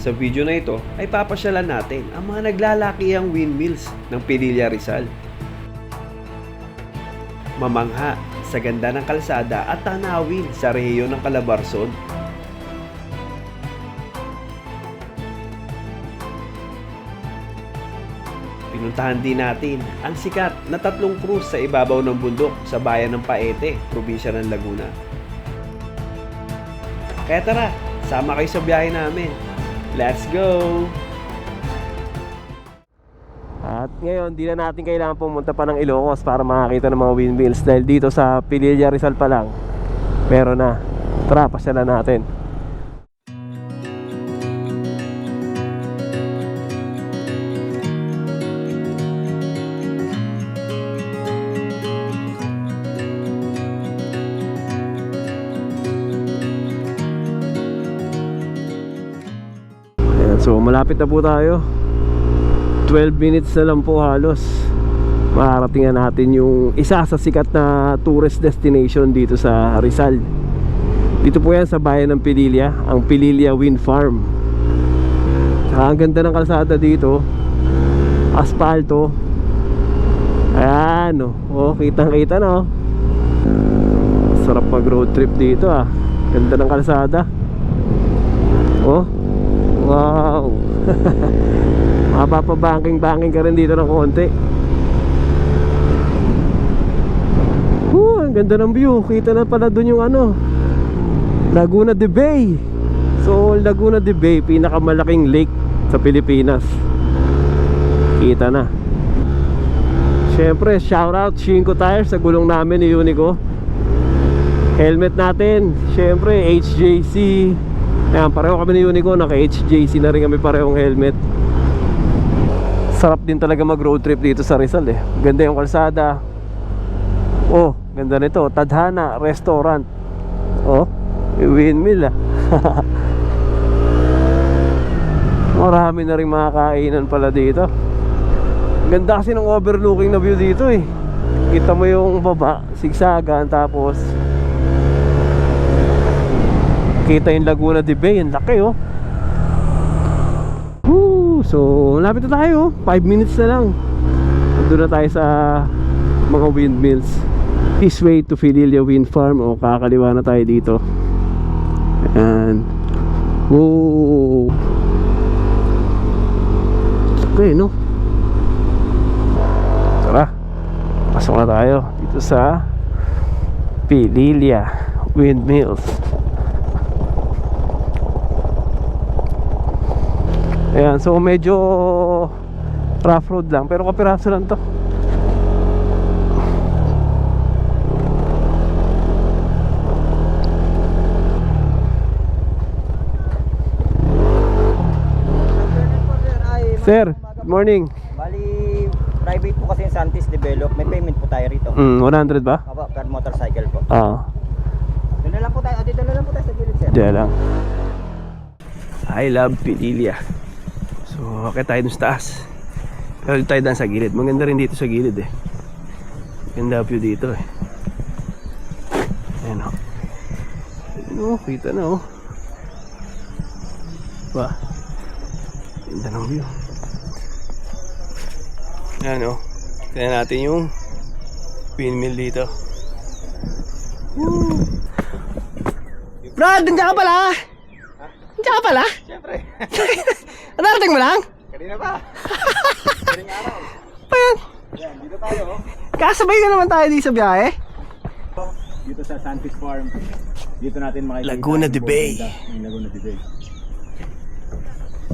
Sa video na ito ay papasyalan natin ang mga naglalakihang windmills ng Pililla Rizal. Mamangha sa ganda ng kalsada at tanawin sa rehiyon ng Calabarzon. Pinuntahan din natin ang sikat na tatlong krus sa ibabaw ng bundok sa bayan ng Paete, probinsya ng Laguna. Kaya tara, sama kayo sa biyahe namin. Let's go! At ngayon, di na natin kailangan pumunta pa ng Ilocos para makakita ng mga windmills dahil dito sa Pililla Rizal pa lang, meron na. Tara, pasyalan natin. Malapit na po tayo. 12 minutes na lang po halos. Makarating na natin yung isa sa sikat na tourist destination dito sa Rizal. Dito po yan sa bayan ng Pililla Ang Pililla Wind Farm. Saka ang ganda ng kalsada dito. Asfalto Ayan oh kitang kita no? Sarap mag road trip dito ah. Ganda ng kalsada. Oh Wow Mapapabanking-banking ka rin dito ng konti. Whew, ang ganda ng view. Kita na pala dun yung ano Laguna de Bay. So Laguna de Bay Pinakamalaking lake sa Pilipinas. Kita na. Siyempre shout out Shinko Tires sa gulong namin ni Unico Helmet natin. Siyempre HJC Ayan, pareho kami ni Unico Naka HJC na rin kami parehong helmet. Sarap din talaga mag road trip dito sa Rizal eh. Ganda yung kalsada. Oh, ganda nito. Tadhana Restaurant. Oh, windmill ah Marami na rin mga kainan pala dito. Ganda kasi ng overlooking na view dito eh. Kita mo yung baba Sigsagan tapos Kita yung Laguna de Bay Ang laki oh. Woo! So, malapit na tayo 5 minutes na lang. Doon na tayo sa mga windmills. This way to Fidelia Wind Farm O kakaliwa na tayo dito. Ayan. Woo! Okay, no? Tara. Pasok na tayo Dito sa Pililia Windmills Ayan, so medyo rough road lang pero kapiraso lang to Sir, good morning Bali, private po kasi yung Santis Develop. May payment po tayo rito. mm, 100 ba? Aba, per motorcycle po. Oo, Doon na lang po tayo. Dito na lang po tayo sa gilid, sir. diyan lang I love Pililia. So, akit tayo dun sa taas. Pero dito tayo daan sa gilid. Maganda rin dito sa gilid eh. Ganda view dito eh. Ayan o. Ayan o, kita na o. Ba? Ganda ng view. Ayan o. Na natin yung windmill dito. Woo! Brad, nandiyan ka pala! Nandiyan ka pala? Siyempre. Narating mo lang? Kanina pa. Kanina araw. Pa yan? Yan, dito tayo. oh. Kasabay na naman tayo dito sa biyahe. Dito sa Santis Farm. Dito natin makikita. Laguna de Bay. Laguna de Bay.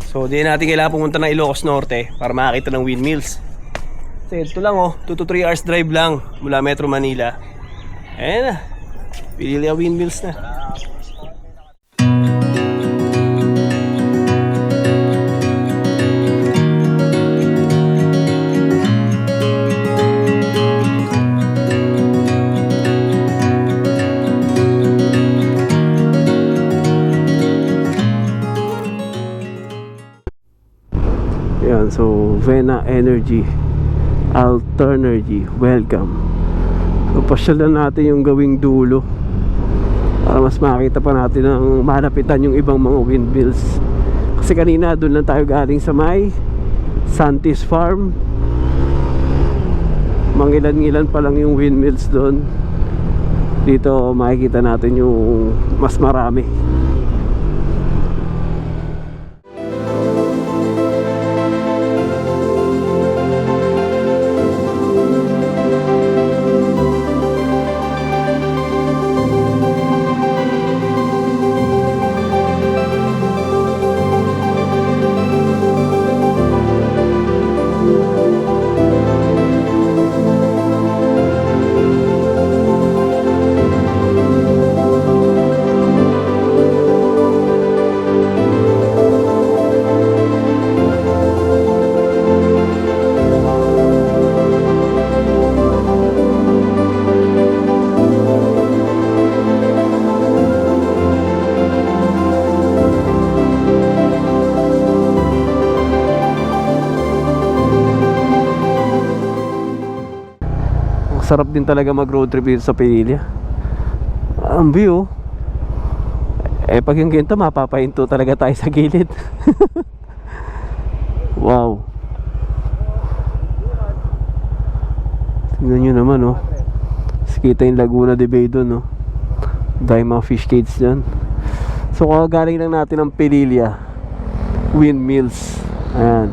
So, di natin kailangan pumunta ng Ilocos Norte para makakita ng windmills. Kasi ito lang oh, 2 to 3 hours drive lang mula Metro Manila. Ayan na. Pilila windmills na. So Vena Energy Alternergy Welcome So pasyalan natin yung gawing dulo Para mas makita pa natin ang malapitan yung ibang mga windmills Kasi kanina doon lang tayo galing sa may Santis Farm. Mangilan-ngilan pa lang yung windmills doon. Dito makikita natin yung mas marami. Sarap din talaga mag road trip dito sa Pinilya. Ang view. Eh pag yung ganito mapapahinto talaga tayo sa gilid. wow. Tingnan nyo naman oh. Kita yung Laguna de Bay doon oh. Dahil mga fish cage dyan. So kagaling lang natin ng Pililya Windmills. Ayan.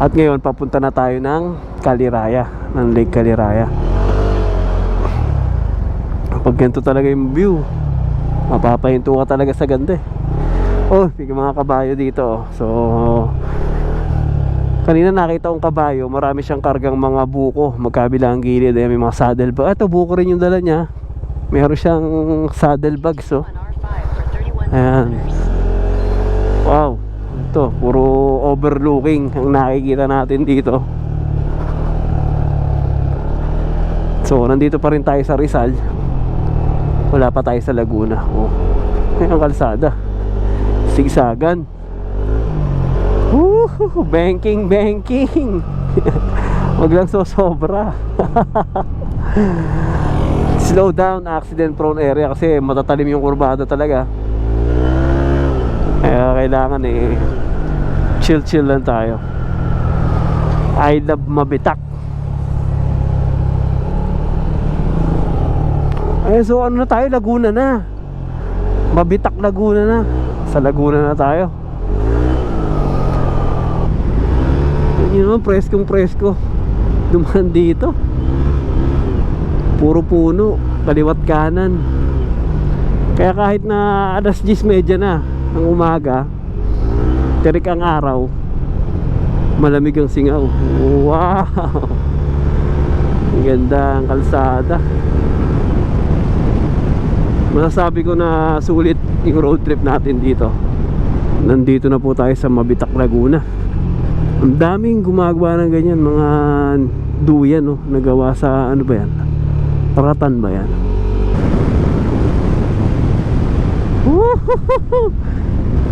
At ngayon papunta na tayo ng Kaliraya, ng Lake Kaliraya. Pag ganito talaga yung view, mapapahinto ka talaga sa ganda eh. Oh, may mga kabayo dito. oh. So, kanina nakita kong kabayo, marami siyang kargang mga buko, magkabila ang gilid, eh, may mga saddle bag. Ito, buko rin yung dala niya. Meron siyang saddle bags, oh. Ayan. Wow. Ito, puro overlooking ang nakikita natin dito. So, nandito pa rin tayo sa Rizal. Wala pa tayo sa Laguna. Oh. Ayan ang kalsada. Sigsagan. Woo! Banking, banking. Wag lang so sobra. Slow down, accident prone area kasi matatalim yung kurbada talaga. Kaya kailangan eh chill chill lang tayo. I love mabitak. Eh so ano na tayo Laguna na. Mabitak Laguna na. Sa Laguna na tayo. Yun preskong presko. Duman dito. Puro puno, kaliwat kanan. Kaya kahit na alas 10.30 na ng umaga, tirik ang araw, malamig ang singaw. Wow! Ang ganda ang kalsada. Masasabi ko na sulit yung road trip natin dito. Nandito na po tayo sa Mabitak, Laguna. Ang daming gumagawa ng ganyan, mga duyan, no? Nagawa sa, ano ba yan? Paratan ba yan?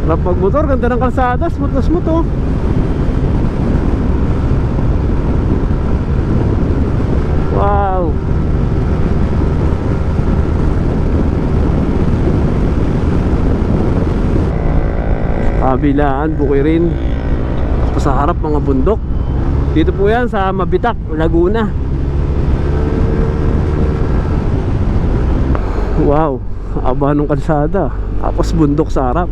Sarap magmotor, ganda ng kalsada, smooth na smooth oh. Wow! Kabilaan, Bukirin. Sa harap mga bundok. Dito po yan sa Mabitak, Laguna. Wow, aba nung kalsada. Tapos bundok sa harap.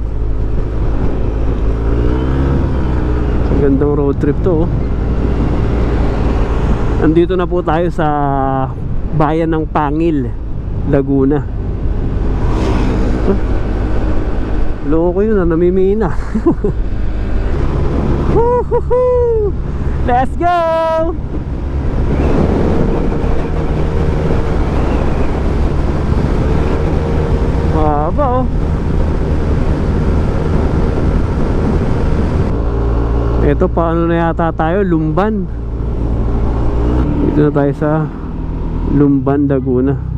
Ang gandang road trip to. oh. Nandito na po tayo sa bayan ng Pangil, Laguna. Huh? Loko yun na namimina. Let's go! Haba oh. Ito paano na yata tayo? Lumban. Dito na tayo sa Lumban, Laguna.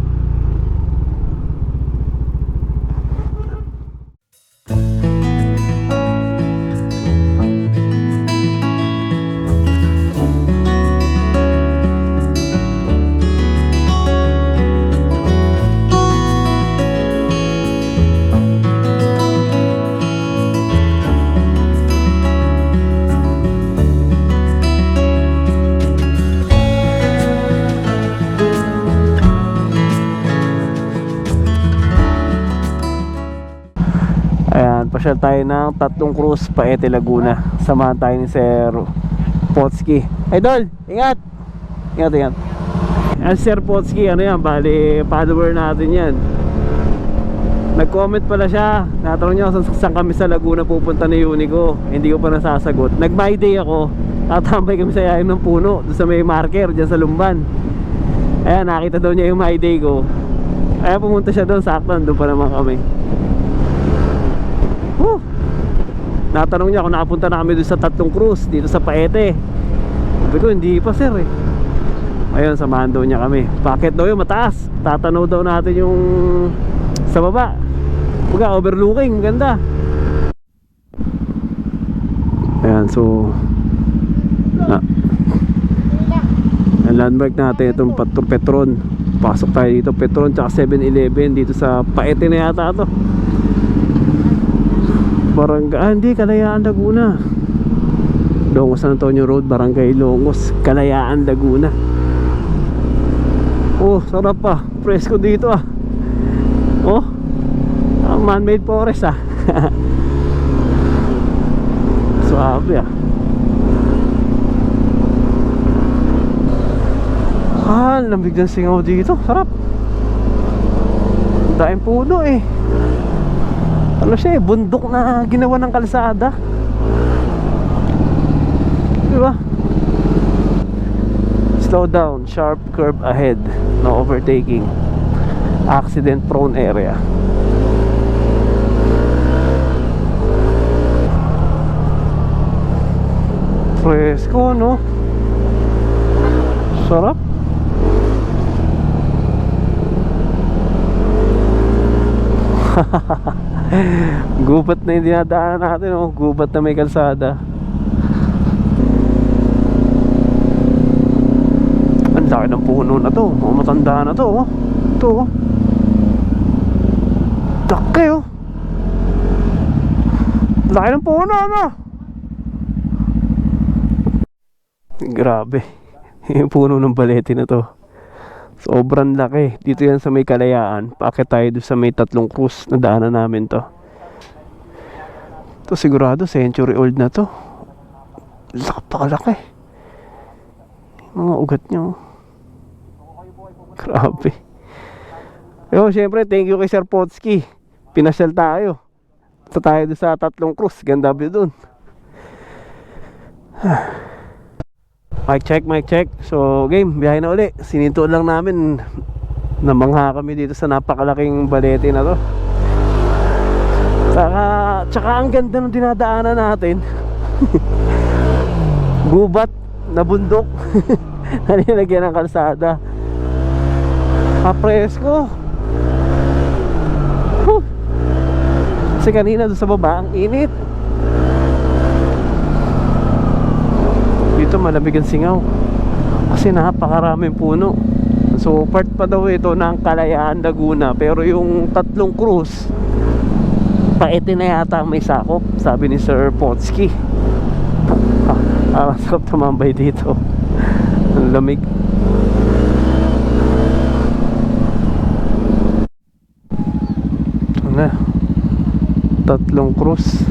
Yan, pasyal tayo ng tatlong cruise Paete Laguna. Samahan tayo ni Sir Potski. Idol, ingat! Ingat, ingat. Yan, Sir Potski, ano yan, bali follower natin yan. Nag-comment pala siya. Natanong niya kung saan, kami sa Laguna pupunta ni Unico. Hindi ko pa nasasagot. Nag-my day ako. Tatambay kami sa yayin ng puno. Doon sa may marker, dyan sa Lumban. Ayan, nakita daw niya yung my day ko. Kaya pumunta siya doon, sakto, doon pa naman kami. Woo! Natanong niya kung nakapunta na kami doon sa tatlong cruise dito sa Paete. Sabi ko, hindi pa sir eh. Ayun, samahan daw niya kami. Bakit daw yun, mataas. Tatanaw daw natin yung sa baba. Baga, overlooking, ganda. Ayan, so na, ang landmark natin itong Petron. Pasok tayo dito, Petron tsaka 7-Eleven dito sa Paete na yata to. Barangay, ah, hindi, Kalayaan, Laguna. Longos San Antonio Road, Barangay Longos, Kalayaan, Laguna. Oh, sarap pa. Presko dito ah. Oh, ang man-made forest ah. Suabe ah. Ah, lamig ng singaw dito. Sarap. Daing puno eh. Ano siya eh, bundok na ginawa ng kalsada. Di ba? Slow down, sharp curve ahead. No overtaking. Accident prone area. Fresco, no? Sarap. gubat na yung dinadaanan natin oh. gubat na may kalsada. Ang laki ng puno na to mga matanda na to oh. ito oh. Laki oh. Laki ng puno ano? Grabe. Yung puno ng balete na to Sobrang laki. Dito yan sa may kalayaan. Paakit tayo doon sa may tatlong cruise na daanan namin to. To sigurado century old na to. Napakalaki. Mga ugat nyo. Grabe. Yo, syempre, thank you kay Sir Potski. Pinasyal tayo. Ito tayo doon sa tatlong cruise. Ganda view doon. Mic check, mic check. So, game, biyahe na uli. Sininto lang namin. Namangha kami dito sa napakalaking balete na to. Saka, tsaka ang ganda ng dinadaanan natin. Gubat na bundok. na nilagyan ng kalsada. Kapresko. Huh. Kasi kanina doon sa baba, ang init. Dito malamig ang singaw. Kasi napakaraming puno. So part pa daw ito ng Kalayaan Laguna. Pero yung tatlong cruise paete na yata may sakop sabi ni Sir Potski ah, ah sarap tumambay dito. Lamig. Ito na? Tatlong cruise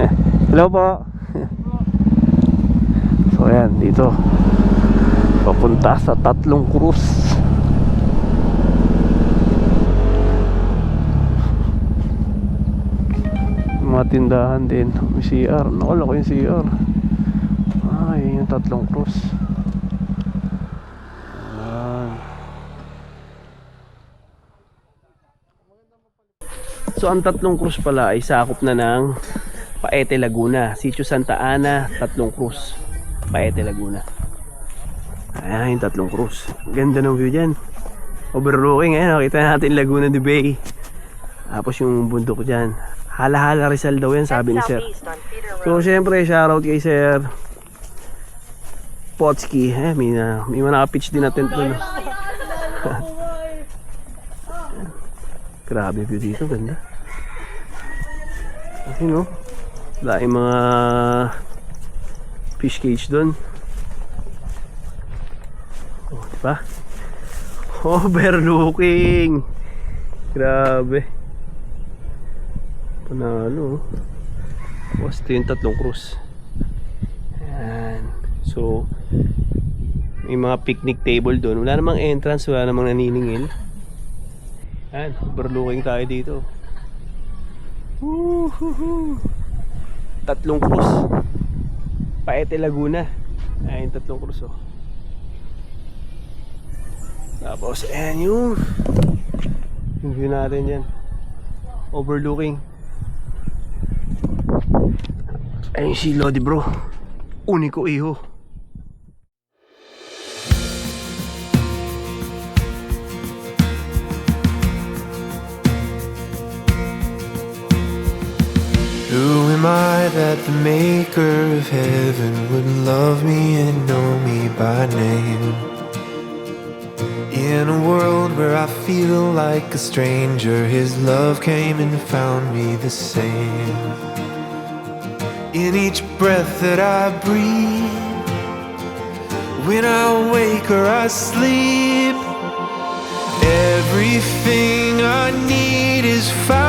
eh. Hello po. so ayan, dito. Papunta sa tatlong cruise. Mga tindahan din. May CR. Nakala ko yung CR. Ah, yun yung tatlong. Ayan. So ang tatlong cruise pala ay sakop na ng Paete Laguna, Sitio Santa Ana, Tatlong Cruz, Paete Laguna. Ayan yung Tatlong Cruz. Ganda ng view dyan. Overlooking, ayan, nakita natin Laguna de Bay. Tapos yung bundok dyan. Hala-hala Rizal daw yan, sabi ni Sir. So, syempre, shoutout kay Sir Potski. Eh, may, na, may mga naka-pitch din natin doon. Grabe view dito, ganda. Kasi no, Dahil mga fish cage doon. Oh, di ba? Overlooking. Grabe. Panalo. ito yung tatlong cruise. Ayan. So, may mga picnic table doon. Wala namang entrance, wala namang naniningil. Ayan, overlooking tayo dito. Woohoo! Tatlong cruise. Paete Laguna. Ayan, tatlong cruise oh. Tapos, ayan yung yung view natin dyan. Overlooking. Ayun si Lodi bro. Uniko iho. That the maker of heaven would love me and know me by name? In a world where I feel like a stranger, His love came and found me the same. In each breath that I breathe, when I wake or I sleep, everything I need is found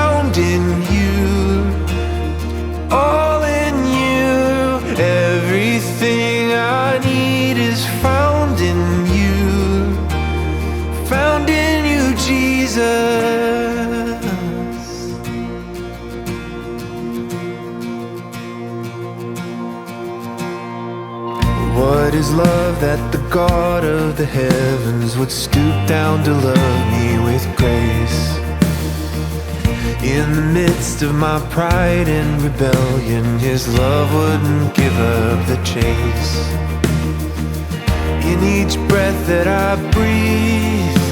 love that the God of the heavens would stoop down to love me with grace? In the midst of my pride and rebellion, His love wouldn't give up the chase. In each breath that I breathe,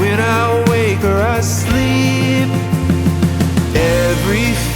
when I wake or I sleep, everything